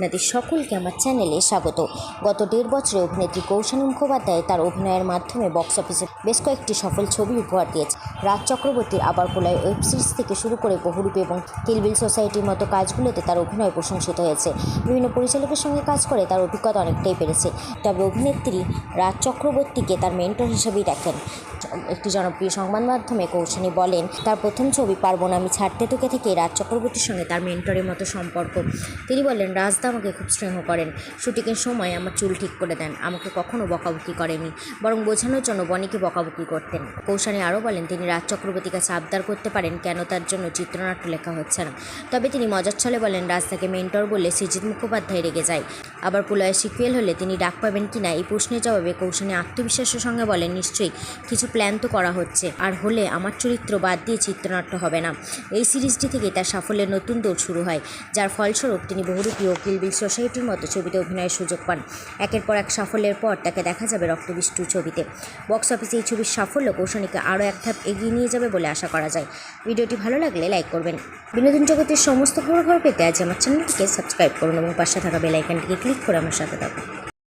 আপনাদের সকলকে আমার চ্যানেলে স্বাগত। গত দেড় বছরে অভিনেত্রী কৌশানী মুখোপাধ্যায় তার অভিনয়ের মাধ্যমে বক্স অফিসে বেশ কয়েকটি সফল ছবি উপহার দিয়েছে। রাজ চক্রবর্তীর আবার কোলায় ওয়েব সিরিজ থেকে শুরু করে বহুরূপী এবং কিলবিল সোসাইটির মতো কাজগুলোতে তার অভিনয় প্রশংসিত হয়েছে। বিভিন্ন পরিচালকের সঙ্গে কাজ করে তার অভিজ্ঞতা অনেকটাই বেড়েছে। তবে অভিনেত্রী রাজ চক্রবর্তীকে তার মেন্টর হিসেবেই দেখেন। একটি জনপ্রিয় সংবাদ মাধ্যমে কৌশানী বলেন, তার প্রথম ছবি পারব না, আমি ছাড়তে তোকে থেকে রাজ চক্রবর্তীর সঙ্গে তার মেন্টরের মতো সম্পর্ক। তিনি বলেন, রাজদা আমাকে খুব স্নেহ করেন। শুটিংয়ের সময় আমার চুল ঠিক করে দেন। আমাকে কখনও বকাবকি করেনি। বরং বোঝানোর জন্য বনিকে বকাবকি করতেন। কৌশানী আরও বলেন, তিনি রাজ চক্রবর্তীর কাছে আবদার করতে পারেন কেন তার জন্য চিত্রনাট্য লেখা হচ্ছে না। তবে তিনি মজার ছলে বলেন, রাজ তাকে মেন্টর বললে সৃজিত মুখোপাধ্যায় রেগে যায়। আবার পুলয়ের সিকুয়েল হলে তিনি ডাক পাবেন কি না এই প্রশ্নের জবাবে কৌশানী আত্মবিশ্বাসের সঙ্গে বলেন, নিশ্চয়ই কিছু প্ল্যান তো করা হচ্ছে। আর হলে আমার চরিত্র বাদ দিয়ে চিত্রনাট্য হবে না। এই সিরিজটি থেকে তার সাফল্যের নতুন দৌড় শুরু হয়, যার ফলস্বরূপ তিনি বহুরূপী ও কিলবিল সোসাইটির মতো ছবিতে অভিনয়ের সুযোগ পান। একের পর এক সাফল্যের পর তাকে দেখা যাবে রক্তবিষ্টু ছবিতে। বক্স অফিসে এই ছবির সাফল্য কৌশনীকে আরও এক ধাপ এগিয়ে নিয়ে যাবে বলে আশা করা যায়। ভিডিওটি ভালো লাগলে লাইক করবেন। বিনোদন জগতের সমস্ত খবর পেতে আজ আমার চ্যানেলটিকে সাবস্ক্রাইব করুন এবং পাশে থাকা বেলাইকানটিকে ক্লিক করে আমার সাথে থাকুন।